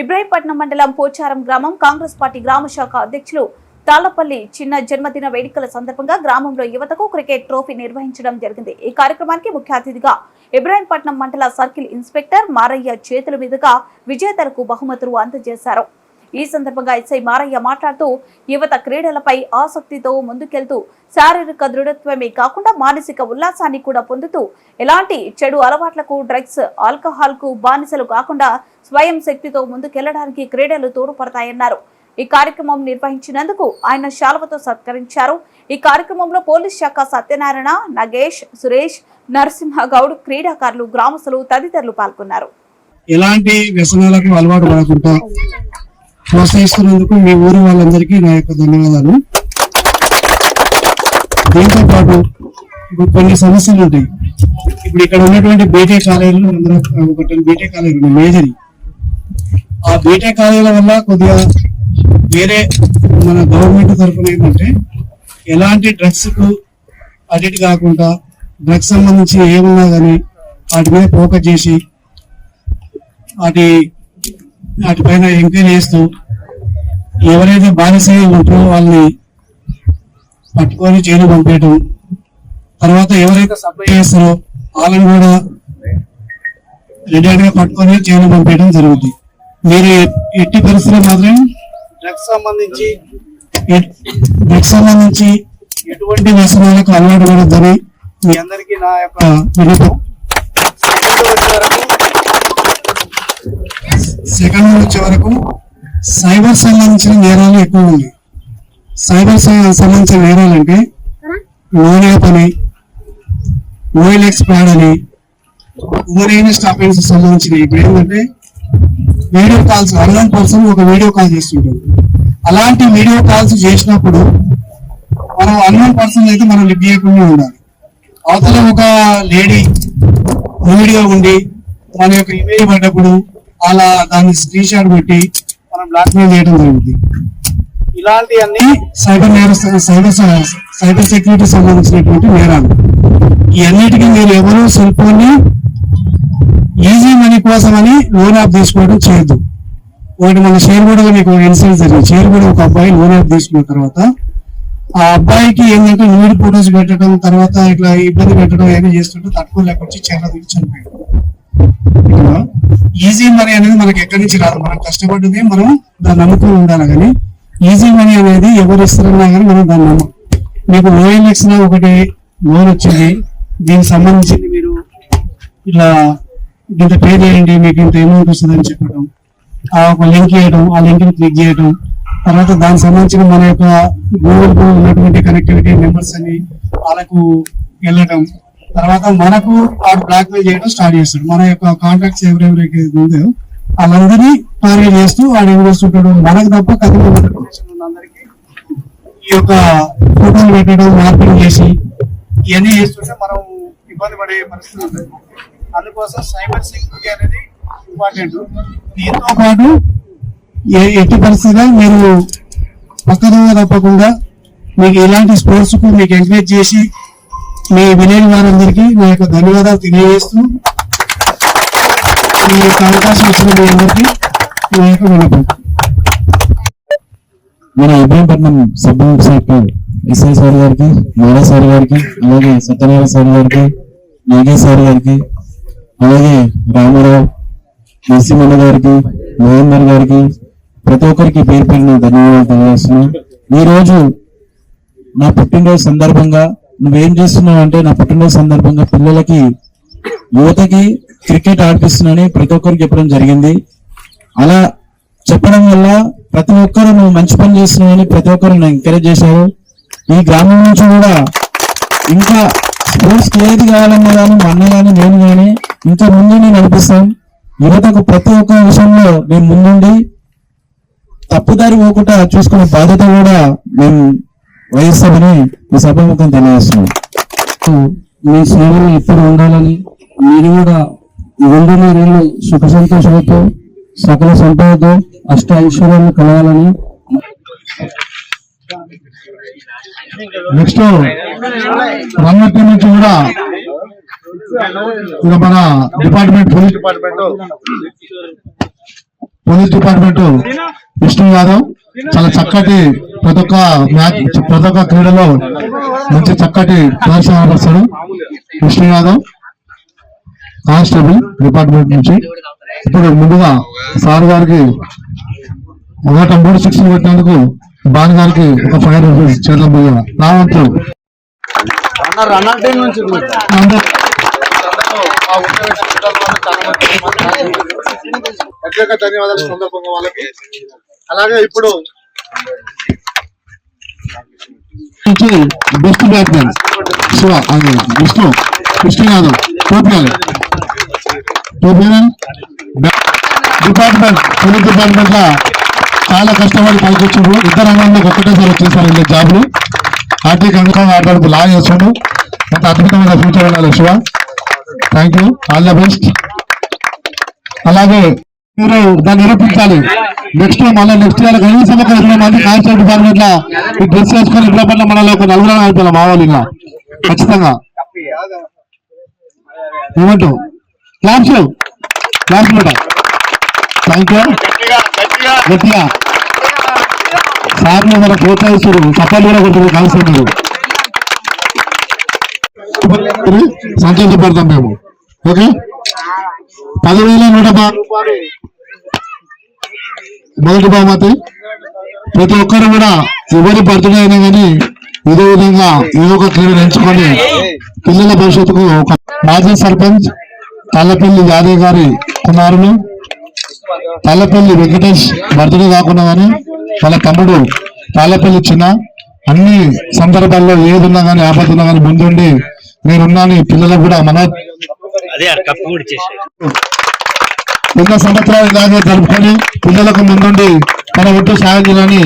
ఇబ్రాహీంపట్నం మండలం పోచారం గ్రామం కాంగ్రెస్ పార్టీ గ్రామ శాఖ అధ్యక్షులు తాళ్ళపల్లి చిన్న జన్మదిన వేడుకల సందర్భంగా గ్రామంలో యువతకు క్రికెట్ ట్రోఫీ నిర్వహించడం జరిగింది. ఈ కార్యక్రమానికి ముఖ్య అతిథిగా ఇబ్రాహీంపట్నం మండల సర్కిల్ ఇన్స్పెక్టర్ మారయ్య చేతుల మీదుగా విజేతలకు బహుమతులు అందజేశారు. ఈ సందర్భంగా ఎస్ఐ మారయ్య మాట్లాడుతూ యువత క్రీడలపై ఆసక్తితో ముందుకెళ్తూ శారీరక దృఢత్వమే కాకుండా మానసిక ఉల్లాసాన్ని కూడా పొందుతూ ఎలాంటి చెడు అలవాట్లకు డ్రగ్స్ ఆల్కహాల్కు బానిసలు కాకుండా స్వయం శక్తితో ముందుకెళ్ళడానికి క్రీడలు తోడ్పడతాయన్నారు. ఈ కార్యక్రమం నిర్వహించినందుకు ఆయన శాల్వతో సత్కరించారు. ఈ కార్యక్రమంలో పోలీస్ శాఖ సత్యనారాయణ నగేష్ సురేష్ నరసింహ గౌడ్ క్రీడాకారులు గ్రామస్తులు తదితరులు పాల్గొన్నారు. ఎలాంటి వ్యసనాలకు అలవాటు పడకుండా ప్రోత్సహిస్తున్నందుకు మీ ఊరి వాళ్ళందరికీ నా యొక్క ధన్యవాదాలు. దీంతో పాటు ఇప్పుడు కొన్ని సమస్యలు ఉంటాయి. ఇప్పుడు ఇక్కడ ఉన్నటువంటి బీటే కాలేజీలు అందరూ ఒకటి బీటే కాలేజీ ఉన్నాయి మేజర్ ఆ బీటెక్ కాలేజీల వల్ల కొద్దిగా వేరే మన గవర్నమెంట్ తరఫున ఏంటంటే ఎలాంటి డ్రగ్స్కు అడిక్ట్ కాకుండా డ్రగ్స్ సంబంధించి ఏమున్నా కానీ వాటి మీద ఫోకస్ చేసి వాటి వాటిపైన ఎంక్వైరీ చేస్తూ ఎవరైతే బానిస ఉంటారో వాళ్ళని పట్టుకొని జైలు పంపేయటం తర్వాత ఎవరైతే సప్లై చేస్తారో వాళ్ళని కూడా రెడీ గా పట్టుకొని జైలు పంపేయడం జరుగుతుంది. మీరు ఎట్టి పరిస్థితుల్లో మాత్రం డ్రగ్స్ సంబంధించి డ్రగ్స్ సంబంధించి ఎటువంటి వ్యసనాలకు అలవాటు పడద్దని మీ అందరికీ నా యొక్క వినపం సెకండ్ వచ్చే వరకు సైబర్ సంబంధించిన నేరాలు ఎక్కువ ఉన్నాయి. సైబర్ సంబంధించిన నేరాలు అంటే నోనే అని ఓఎల్ఎక్స్ ప్యాడ్ అని ఉమరైన స్టాఫెన్స్ సంబంధించినవి. ఇప్పుడు ఏంటంటే వీడియో కాల్స్ అన్నోన్ పర్సన్ ఒక వీడియో కాల్ చేస్తుంటాడు అలాంటి వీడియో కాల్స్ చేసినప్పుడు మనం అన్నోన్ పర్సన్ అయితే మనం లిప్ చేయకుండా ఉండాలి. అవతల ఒక లేడీ వీడియో ఉండి మన యొక్క ఇమేజ్ పడ్డప్పుడు అలా దాన్ని స్క్రీన్ షాట్ పెట్టి మనం బ్లాక్ మెయిల్ చేయడం జరుగుతుంది ఇలాంటివన్నీ సైబర్ నేర సైబర్ సైబర్ సెక్యూరిటీ సంబంధించినటువంటి నేరాలు. ఈ అన్నిటికీ మీరు ఎవరు సెల్ ఫోన్ని ఈజీ మనీ కోసం అని లోన్ యాప్ తీసుకోవడం చేయొద్దు. ఒకటి మన షేర్ కూడా మీకు ఇన్సిడెంట్ జరిగింది. షేర్ కూడా ఒక అబ్బాయి లోన్ యాప్ తీసుకున్న తర్వాత ఆ అబ్బాయికి ఏంటంటే న్యూడ్ ఫోటోస్ పెట్టడం తర్వాత ఇట్లా ఇబ్బంది పెట్టడం ఏమీ చేస్తుంటే తట్టుకోలేక వచ్చి చాలా దిగి చనిపోయాడు. ఈజీ మనీ అనేది మనకి ఎక్కడి నుంచి రాదు. మనం కష్టపడ్డది మనం దాన్ని నమ్ముకుని ఉండాలి కానీ ఈజీ మనీ అనేది ఎవరు ఇస్తారన్నా కానీ మనం దాన్ని నమ్మం. మీకు ఓఎల్ఎక్స్ ఒకటి లోన్ వచ్చింది. దీనికి సంబంధించింది మీరు ఇట్లా ఇంత పే చేయండి మీకు ఇంత అమౌంట్ వస్తుంది అని చెప్పడం ఆ ఒక లింక్ చేయడం ఆ లింక్ని క్లిక్ చేయడం తర్వాత దానికి సంబంధించిన మన యొక్క గూగుల్ ఉన్నటువంటి కనెక్టివిటీ నెంబర్స్ అని వాళ్ళకు వెళ్ళడం తర్వాత మనకు వాడు బ్లాక్ మెయిల్ చేయడం స్టార్ట్ చేస్తాడు. మన యొక్క కాంటాక్ట్స్ ఎవరెవరైతే ఉందో వాళ్ళందరినీ టార్గెట్ చేస్తూ వాడు ఏం చేస్తుంటాడు? మనకు తప్ప కథలు అందరికీ ఈ యొక్క ఫోటోలు పెట్టడం మార్పింగ్ చేసి ఇవన్నీ చేస్తుంటే మనం ఇబ్బంది పడే పరిస్థితి ఉంటుంది. అందుకోసం సైబర్ సెక్యూరిటీ అనేది ఇంపార్టెంట్ దీంతో పాటు ఏ- ఎట్టి పరిస్థితిలో మీరు పక్కదోవ తప్పకుండా మీకు ఇలాంటి స్పోర్ట్స్కు మీకు ఎంకరేజ్ చేసి మీ విలేజ్ వారందరికీ నా యొక్క ధన్యవాదాలు తెలియజేస్తూ మీ యొక్క అవకాశం ఇచ్చిన మీ అందరికీ నా యొక్క వినపం మన Ibrahimpatnam sub inspector SI sir గారికి మారా సార్ గారికి అలాగే సత్యనారాయణ సార్ గారికి నాగేష్ సార్ గారికి అలాగే రామారావు నరసింహన్న గారికి మహేందర్ గారికి ప్రతి ఒక్కరికి పేరు పేరున ధన్యవాదాలు తెలియజేస్తున్నాను ఈరోజు రోజు నా పుట్టినరోజు సందర్భంగా నువ్వేం చేస్తున్నావు అంటే నా పుట్టినరోజు సందర్భంగా పిల్లలకి యువతకి క్రికెట్ ఆడిపిస్తున్నానని ప్రతి ఒక్కరికి చెప్పడం జరిగింది. అలా చెప్పడం వల్ల ప్రతి ఒక్కరు నువ్వు మంచి పని చేస్తున్నావని ప్రతి ఒక్కరు నన్ను ఎంకరేజ్ చేశారు. ఈ గ్రామం నుంచి కూడా ఇంకా స్పోర్ట్స్ ఏది కావాలన్నా కానీ మా అన్న కానీ నేను కానీ ఇంకా నేను నడిపిస్తాం. యువతకు ప్రతి ఒక్క విషయంలో మేము ముందుండి తప్పుదారి పోకుండా చూసుకునే బాధ్యత కూడా మేము వహిస్తామని ఈ సభాముఖం తెలియజేస్తున్నాం. మీ సేవలు ఎప్పుడు ఉండాలని మీరు కూడా రెండు నూరేళ్ళు సుఖ సంతోషాలతో సకల సంపదతో అష్ట ఐశ్వర్యాలు కలగాలని నెక్స్ట్ రంగత్తి నుంచి కూడా ఇక మన department police department police department Vishnu Yadav చాలా చక్కటి ప్రతి ఒక్క మ్యాచ్ ప్రతి ఒక్క క్రీడలో మంచి చక్కటి ప్రదర్శన కనబరుస్తాడు విష్ణు యాదవ్. కానిస్టేబుల్ డిపార్ట్మెంట్ నుంచి. ఇప్పుడు ముందుగా సార్ గారికి ఒకట మూడు సిక్స్ పెట్టినందుకు బాన్ గారికి ఒక ఫైవ్ రూపీస్ చేద్దాం నా వంతు. రన్నర్ టీం నుంచి ప్రత్యేక ధన్యవాదాలు సందర్భంగా వాళ్ళకి. అలాగే ఇప్పుడు నుంచి బెస్ట్ శివ విష్ణు టోపియాలి. టోపియాలి. డిపార్ట్మెంట్ పోలీస్ డిపార్ట్మెంట్ లా చాలా కష్టపడి పైకొచ్చాడు ఇద్దరు అన్నలకు ఒక్కటేసారి వచ్చేసారు జాబ్లు. ఆర్టీ అంగం లా చేస్తాడు అంత అద్భుతమైన ఫ్యూచర్ ఉండాలి Shiva. Thank you all the best అలాగే మీరు దాన్ని నిరూపించాలి. నెక్స్ట్ మళ్ళీ నెక్స్ట్ ఇయర్ కనీసం ఒక ఇరవై మంది కాన్స్టేబుల్ డిపార్ట్మెంట్లో ఈ డ్రెస్ వేసుకొని ఇరవై పట్ల మనలో ఒక నలుగురు అయిపోయాం మావాలి ఖచ్చితంగా. ఏమంటూ క్లాప్స్ క్లాప్స్ కూడా థ్యాంక్ యూ గట్టిగా. సార్లు మన ప్రోత్సహిస్తారు చప్పాలు కూడా కొట్టారు కాన్స్టేబుల్ సంతోషపడతాం మేము. ఓకే. పదివేల నూట పా- మొదటి బహుమతి ప్రతి ఒక్కరు కూడా ఎవరి బర్త్డే అయినా కానీ ఇదే విధంగా ఏదో ఒక క్రీడను ఎంచుకొని పిల్లల భవిష్యత్తుకు ఒక మాజీ సర్పంచ్ తల్లపల్లి యాదవ్ గారి కుమారులు తాళ్ళపల్లి వెంకటేష్ బర్త్డే కాకుండా కానీ వాళ్ళ తమ్ముడు తాళ్ళపల్లి చిన్న అన్ని సందర్భాల్లో ఏదున్నా కానీ ఆపద కానీ ముందుండి నేనున్నాను. పిల్లలకు కూడా మన అదే ఆ కప్పు కూడా ఇచ్చేసి ఎన్నో సంవత్సరాలు ఇలాగే జరుపుకొని పిల్లలకు ముందుండి మన ఒట్టు సాయం చేయాలని